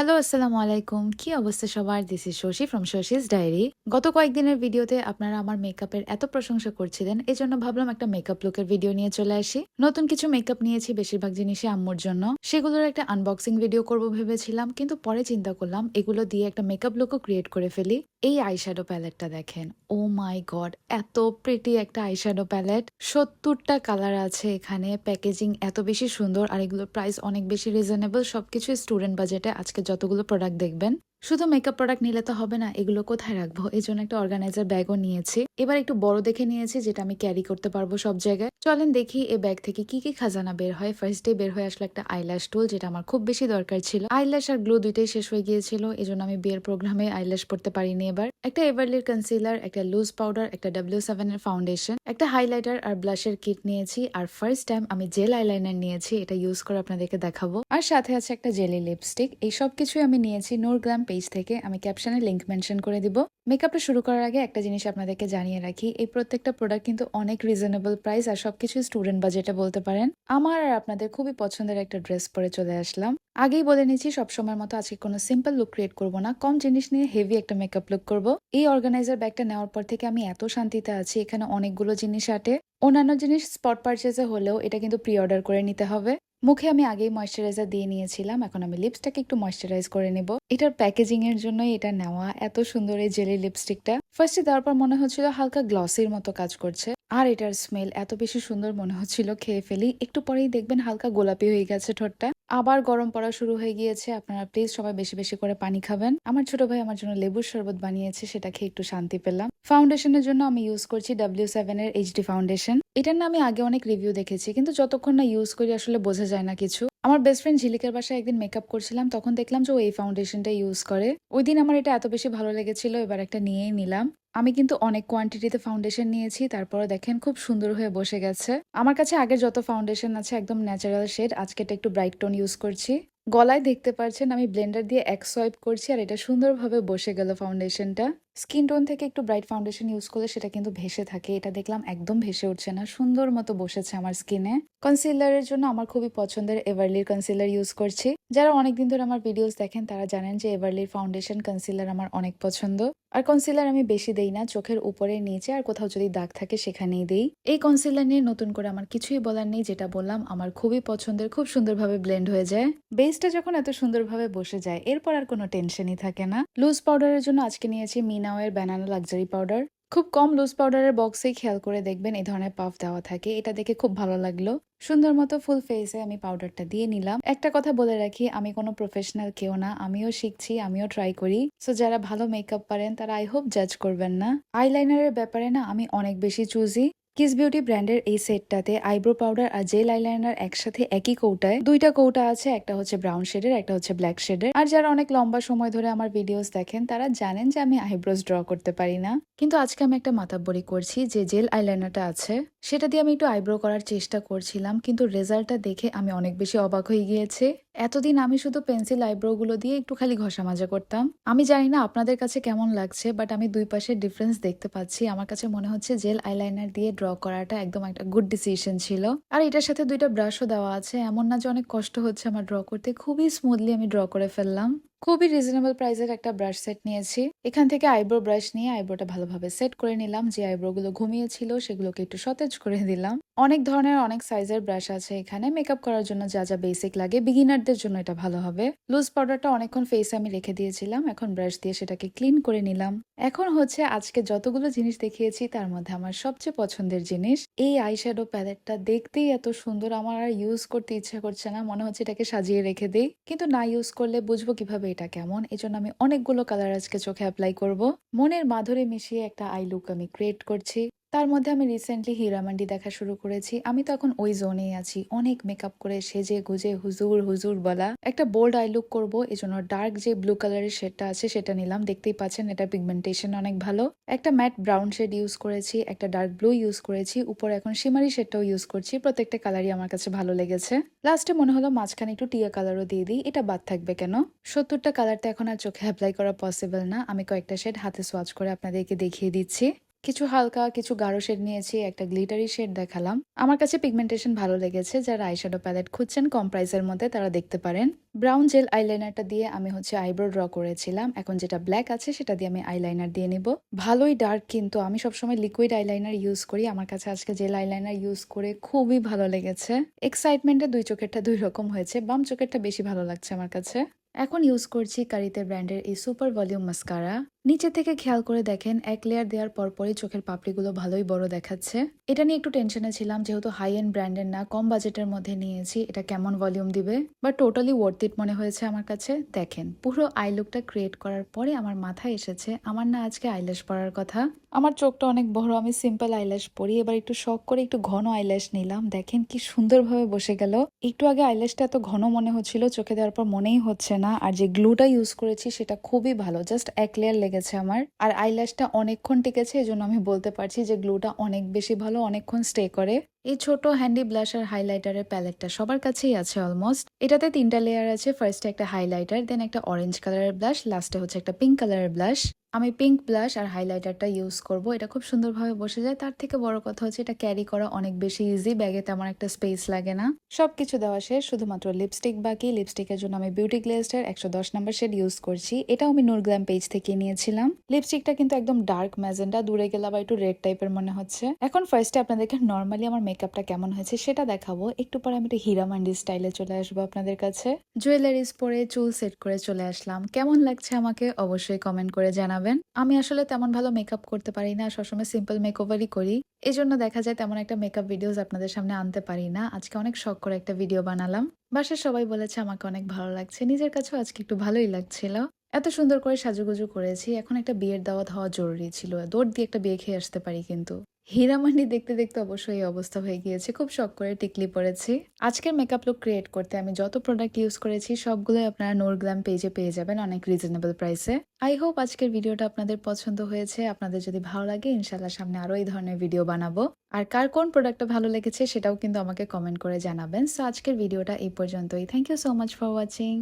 Hello আসসালামু আলাইকুম কি অবস্থা সবার? This is Shashi from Shashi's diary গত কয়েকদিনের ভিডিওতে আপনারা আমার মেকআপের এত প্রশংসা করছিলেন এই জন্য ভাবলাম একটা মেকআপ লুকের ভিডিও নিয়ে চলে আসি। নতুন কিছু মেকআপ নিয়েছি বেশিরভাগ জিনিসই আম্মুর জন্য। সেগুলোর একটা আনবক্সিং ভিডিও করব ভেবেছিলাম, কিন্তু পরে চিন্তা করলাম, এগুলো দিয়ে একটা মেকআপ লুকও ক্রিয়েট করে ফেলি। এই আইশ্যাডো প্যালেটটা দেখেন। ও মাই গড এত প্রিটি একটা আইশ্যাডো প্যালেট সত্তরটা কালার আছে এখানে প্যাকেজিং এত বেশি সুন্দর, আর এগুলোর প্রাইস অনেক বেশি রিজনেবল সবকিছু স্টুডেন্ট বাজেটে আজকে যতগুলো প্রোডাক্ট দেখবেন শুধু মেকআপ প্রোডাক্ট নিলে তো হবে না, এগুলো কোথায় রাখব? এই জন্য একটা অর্গানাইজার ব্যাগও নিয়েছি। এবার একটু বড় দেখে নিয়েছি, যেটা আমি ক্যারি করতে পারব সব জায়গায়। চলেন দেখি এই ব্যাগ থেকে কি কি খাজানা বের হয়। ফার্স্ট ডে বের হয়ে আসলো একটা আইল্যাশ টুল যেটা আমার খুব বেশি দরকার ছিল। আইল্যাশ আর গ্লু দুইটাই শেষ হয়ে গিয়েছিল এই জন্য আমি বিয়ের প্রোগ্রামে আইল্যাশ পড়তে পারিনি এবার। একটা এভারলির কনসিলার একটা লুজ পাউডার একটা ডাব্লিউ সেভেন এর ফাউন্ডেশন একটা হাইলাইটার আর ব্লাশের কিট নিয়েছি। আর ফার্স্ট টাইম আমি জেল আইলাইনার নিয়েছি, এটা ইউজ করে আপনাদেরকে দেখাবো। আর সাথে আছে একটা জেলি লিপস্টিক এই সব কিছুই আমি নিয়েছি নূর গ্রাম পেজ থেকে আমি ক্যাপশনে লিঙ্ক মেনশন করে দিব। মেকআপটা শুরু করার আগে একটা জিনিস আপনাদেরকে জানিয়ে রাখি, এই প্রত্যেকটা প্রোডাক্ট কিন্তু অনেক রিজনেবল প্রাইস আর সবকিছু স্টুডেন্ট বাজেটে বলতে পারেন। আমার আর আপনাদের খুবই পছন্দের একটা ড্রেস পরে চলে আসলাম। আগেই বলে নিচ্ছি, সবসময়ের মতো আজকে কোনো সিম্পল লুক ক্রিয়েট করব না, কম জিনিস নিয়ে হেভি একটা মেকআপ লুক করব। এই অর্গানাইজার ব্যাগটা নেওয়ার পর থেকে আমি এত শান্তিতে আছি, এখানে অনেকগুলো জিনিস আটে। অন্যান্য জিনিস স্পট পারচেজে হলেও এটা কিন্তু প্রি অর্ডার করে নিতে হবে। মুখে আমি আগেই ময়শ্চারাইজার দিয়ে নিয়েছিলাম, এখন আমি লিপসটাকে একটু ময়শ্চারাইজ করে নেব। এটার প্যাকেজিং এর জন্য এটা নেওয়া, এত সুন্দর এই জেলি লিপস্টিকটা ফার্স্টে দেওয়ার পর মনে হচ্ছিল হালকা গ্লসির মতো কাজ করছে। আর এটার স্মেল এত বেশি সুন্দর মনে হচ্ছিল, খেয়ে ফেলি। একটু পরেই দেখবেন হালকা গোলাপি হয়ে গেছে ঠোঁটটা। আবার গরম পড়া শুরু হয়ে গিয়েছে, আপনারা প্লিজ সবাই বেশি বেশি করে পানি খাবেন। আমার ছোট ভাই আমার জন্য লেবুর শরবত বানিয়েছে, সেটা খেয়ে একটু শান্তি পেলাম। ফাউন্ডেশনের জন্য আমি ইউজ করছি ডাব্লিউ সেভেন এর এইচডি ফাউন্ডেশন এটার না আমি আগে অনেক রিভিউ দেখেছি, কিন্তু যতক্ষণ না ইউজ করি আসলে বোঝা যায় না কিছু। আমার বেস্ট ফ্রেন্ড ঝিলিকের বাসায় একদিন মেকআপ করছিলাম, তখন দেখলাম যে ও এই ফাউন্ডেশনটা ইউজ করে। ওই দিন আমার এটা এত বেশি ভালো লেগেছিল, এবার একটা নিয়েই নিলাম। আমি কিন্তু অনেক কোয়ান্টিটিতে ফাউন্ডেশন নিয়েছি তারপরে দেখেন খুব সুন্দর হয়ে বসে গেছে। আমার কাছে আগের যত ফাউন্ডেশন আছে, একদম ন্যাচারাল শেড আজকে এটা একটু ব্রাইট টোন ইউজ করছি। গলায় দেখতে পারছেন, আমি ব্লেন্ডার দিয়ে এক সোয়াইপ করছি, আর এটা সুন্দরভাবে বসে গেল ফাউন্ডেশনটা স্কিন টোন থেকে একটু ব্রাইট ফাউন্ডেশন ইউজ করলে সেটা কিন্তু ভেসে থাকে। এটা দেখলাম একদম ভেসে উঠছে না। সুন্দর মতো বসেছে আমার স্কিনে কনসিলারের জন্য আমার খুবই পছন্দের এভারলির কনসিলার ইউজ করছি। যারা অনেকদিন ধরে আমার ভিডিওস দেখেন, তারা জানেন যে এভারলির ফাউন্ডেশন কনসিলার আমার অনেক পছন্দ। আর কনসিলার আমি বেশি দেই না, চোখের উপরে, নিচে, আর কোথাও যদি দাগ থাকে সেখানেই দেই। এই কনসিলার নিয়ে নতুন করে আমার কিছুই বলার নেই, যেটা বললাম, আমার খুবই পছন্দের, খুব সুন্দরভাবে ব্লেন্ড হয়ে যায়। বেসটা যখন এত সুন্দরভাবে বসে যায়, এরপর আর কোনো টেনশনই থাকে না। লুজ পাউডারের জন্য আজকে নিয়েছি মিনাওয়ের ব্যানানা লাক্সারি পাউডার খুব কম লুজ পাউডারের বক্সেই খেয়াল করে দেখবেন এই ধরনের পাফ দেওয়া থাকে। এটা দেখে খুব ভালো লাগল। সুন্দর মতো ফুল ফেসে আমি পাউডারটা দিয়ে নিলাম। একটা কথা বলে রাখি, আমি কোনো প্রফেশনাল কেউ না। আমিও শিখছি, আমিও ট্রাই করি। সো যারা ভালো মেকআপ পারেন, তারা আই হোপ জাজ করবেন না। আইলাইনারের ব্যাপারে না আমি অনেক বেশি চুজি কিস বিউটি ব্র্যান্ডের এই সেটটাতে আইব্রো পাউডার আর জেল আইলাইনার একসাথে একই কৌটায় দুইটা কৌটা আছে, একটা হচ্ছে ব্রাউন শেডের একটা হচ্ছে ব্ল্যাক শেডের আর যারা অনেক লম্বা সময় ধরে আমার ভিডিওস দেখেন, তারা জানেন যে আমি আইব্রোজ ড্র করতে পারি না। কিন্তু আজকে আমি একটা মাতাব্বরি করছি যে জেল আইলাইনারটা আছে, সেটা দিয়ে আমি একটু আইব্রো করার চেষ্টা করছিলাম, কিন্তু রেজাল্টটা দেখে আমি অনেক বেশি অবাক হয়ে গিয়েছে। এতদিন আমি শুধু পেন্সিল আইব্রো গুলো দিয়ে একটু খালি ঘষা মাজা করতাম। আমি জানি না আপনাদের কাছে কেমন লাগছে বাট আমি দুই পাশের ডিফারেন্স দেখতে পাচ্ছি। আমার কাছে মনে হচ্ছে জেল আইলাইনার দিয়ে ড্র করাটা একদম একটা গুড ডিসিশন ছিল। আর এটার সাথে দুইটা ব্রাশও দেওয়া আছে, এমন না যে অনেক কষ্ট হচ্ছে আমার ড্র করতে, খুবই স্মুথলি আমি ড্র করে ফেললাম। খুবই রিজনেবল প্রাইসের একটা ব্রাশ সেট নিয়েছি। এখান থেকে আইব্রো ব্রাশ নিয়ে আইব্রোটা ভালোভাবে সেট করে নিলাম। যে আইব্রো গুলো ঘুমিয়েছিল, সেগুলোকে একটু সতেজ করে দিলাম। অনেক ধরনের, অনেক সাইজের ব্রাশ আছে এখানে। মেকআপ করার জন্য যা যা বেসিক লাগে বিগিনারদের জন্য এটা ভালো হবে। লুজ পাউডারটা অনেকক্ষণ ফেসে আমি রেখে দিয়েছিলাম। এখন ব্রাশ দিয়ে সেটাকে ক্লিন করে নিলাম। এখন হচ্ছে আজকে যতগুলো জিনিস দেখিয়েছি, তার মধ্যে আমার সবচেয়ে পছন্দের জিনিস, এই আইশ্যাডো প্যালেটটা দেখতেই এত সুন্দর। আমার আর ইউজ করতে ইচ্ছা করছে না। মনে হচ্ছে এটাকে সাজিয়ে রেখে দিই। কিন্তু না ইউজ করলে বুঝব কীভাবে এটা কেমন? এই জন্য আমি অনেকগুলো কালার আজকে চোখে অ্যাপ্লাই করব। মনের মাধুরী মিশিয়ে একটা আই লুক আমি ক্রিয়েট করছি। তার মধ্যে আমি রিসেন্টলি হীরামান্ডি দেখা শুরু করেছি। আমি তো এখন ওই জোনেই আছি। অনেক মেকআপ করে সেজে গুজে হুজুর হুজুর বলা। একটা বোল্ড আই লুক করব এই জন্য ডার্ক যে ব্লু কালারের শেডটা আছে সেটা নিলাম। দেখতেই পাচ্ছেন এটা পিগমেন্টেশন অনেক ভালো। একটা ম্যাট ব্রাউন শেড ইউজ করেছি, একটা ডার্ক ব্লু ইউজ করেছি। উপরে এখন শিমারি শেডটাও ইউজ করছি। প্রত্যেকটা কালারই আমার কাছে ভালো লেগেছে। লাস্টে মনে হলো মাঝখানে একটু টিয়া কালারও দিয়ে দিই। এটা বাদ থাকবে কেন? সত্তরটা কালার তো এখন আর চোখে অ্যাপ্লাই করা পসিবল না। আমি কয়েকটা শেড হাতে সোয়াচ করে আপনাদেরকে দেখিয়ে দিচ্ছি। কিছু হালকা, কিছু গাঢ় শেড নিয়েছি, একটা গ্লিটারি শেড দেখালাম। আমার কাছে পিগমেন্টেশন ভালো লেগেছে, যারা আইশ্যাডো প্যালেট খুঁজছেন, কম প্রাইসের মধ্যে তারা দেখতে পারেন। ব্রাউন জেল আইলাইনারটা দিয়ে আমি হচ্ছে আইব্রো ড্র করেছিলাম। এখন যেটা ব্ল্যাক আছে, সেটা দিয়ে আমি আইলাইনার দিয়ে নিব। ভালোই ডার্ক কিন্তু, আমি সবসময় লিকুইড আইলাইনার ইউজ করি। আমার কাছে আজকে জেল আইলাইনার ইউজ করে খুবই ভালো লেগেছে। এক্সাইটমেন্টে দুই চোখেরটা দুই রকম হয়েছে, বাম চোখেরটা বেশি ভালো লাগছে আমার কাছে। এখন ইউজ করছি কারিতে ব্র্যান্ডের এই সুপার ভলিউম মাস্কারা নিচে থেকে খেয়াল করে দেখেন, এক লেয়ার দেওয়ার পরপরই চোখের পাপড়িগুলো ভালোই বড় দেখাচ্ছে। এটা নিয়ে একটু টেনশনে ছিলাম, যেহেতু হাই এন্ড ব্র্যান্ডের না, কম বাজেটের মধ্যে নিয়েছি, এটা কেমন ভলিউম দিবে? বা টোটালি ওয়ার্থ ইট মনে হয়েছে আমার কাছে। দেখেন, পুরো আই লুকটা ক্রিয়েট করার পরে আমার মাথায় এসেছে, আমার না আজকে আইল্যাশ পরার কথা। আমার চোখটা অনেক বড়, আমি সিম্পল আইল্যাশ পরি। এবার একটু শখ করে একটু ঘন আইল্যাশ নিলাম। দেখেন কি সুন্দরভাবে বসে গেল। একটু আগে আইল্যাশটা এত ঘন মনে হচ্ছিল, চোখে দেওয়ার পর মনেই হচ্ছে না। আর যে গ্লুটা ইউজ করেছি, সেটা খুবই ভালো। জাস্ট এক লেয়ার লেগেছে আমার। আর আইল্যাশটা অনেকক্ষণ টিকেছে, এজন্য আমি বলতে পারছি যে গ্লুটা অনেক বেশি ভালো, অনেকক্ষণ স্টে করে। এই ছোট হ্যান্ডি ব্লাশ আর হাইলাইটারের প্যালেটটা সবার কাছেই আছে অলমোস্ট এটাতে তিনটা লেয়ার আছে ফার্স্টে একটা হাইলাইটার দেন একটা অরেঞ্জ কালারের ব্লাশ লাস্টে হচ্ছে একটা পিঙ্ক কালারের ব্লাশ আমি পিঙ্ক ব্লাশ আর হাইলাইটারটা ইউজ করব, এটা খুব সুন্দরভাবে বসে যায়। তার থেকে বড় কথা হচ্ছে এটা ক্যারি করা অনেক বেশি ইজি ব্যাগে তেমন একটা স্পেস লাগে না। সবকিছু দেওয়া শেষ, শুধুমাত্র লিপস্টিক বাকি। লিপস্টিকের জন্য আমি বিউটি গ্লেজটার একশো দশ নাম্বার শেড ইউজ করছি। এটাও আমি নুরগ্লাম পেজ থেকে নিয়েছিলাম। লিপস্টিকটা কিন্তু একদম ডার্ক ম্যাজেন্ডা দূরে গেলে আবার একটু রেড টাইপের মনে হচ্ছে। এখন ফার্স্টে আপনাদেরকে নর্মালি আমার মেকআপটা কেমন হয়েছে সেটা দেখাবো। একটু পরে আমি একটু হীরামান্ডি স্টাইলে চলে আসব আপনাদের কাছে। জুয়েলারিজ পরে চুল সেট করে চলে আসলাম। কেমন লাগছে আমাকে অবশ্যই কমেন্ট করে জানাবেন। আমি আসলে তেমন ভালো মেকআপ করতে পারি না, সবসময় সিম্পল মেকওভারই করি। এই জন্য দেখা যায় তেমন একটা মেকআপ ভিডিওস আপনাদের সামনে আনতে পারি না। আজকে অনেক শখ করে একটা ভিডিও বানালাম। বাসার সবাই বলেছে আমাকে অনেক ভালো লাগছে। নিজের কাছেও আজকে একটু ভালোই লাগছিল। এত সুন্দর করে সাজুগুজু করেছি। এখন একটা বিয়ের দাওয়াত হওয়া জরুরি ছিল। দৌড় দিয়ে একটা বিয়ে খেয়ে আসতে পারি কিন্তু। হীরামান্ডি দেখতে দেখতে অবশ্যই এই অবস্থা হয়ে গিয়েছে। খুব শখ করে টিকলি পরেছি। আজকের মেকআপ লুক ক্রিয়েট করতে আমি যত প্রোডাক্ট ইউজ করেছি, সবগুলোই আপনারা নোরগ্লাম পেজে পেয়ে যাবেন অনেক রিজনেবল প্রাইসে আই হোপ আজকের ভিডিওটা আপনাদের পছন্দ হয়েছে। আপনাদের যদি ভালো লাগে ইনশাল্লাহ সামনে আরও এই ধরনের ভিডিও বানাবো। আর কার কোন প্রোডাক্টটা ভালো লেগেছে, সেটাও কিন্তু আমাকে কমেন্ট করে জানাবেন। সো আজকের ভিডিওটা এই পর্যন্তই। Thank you so much for watching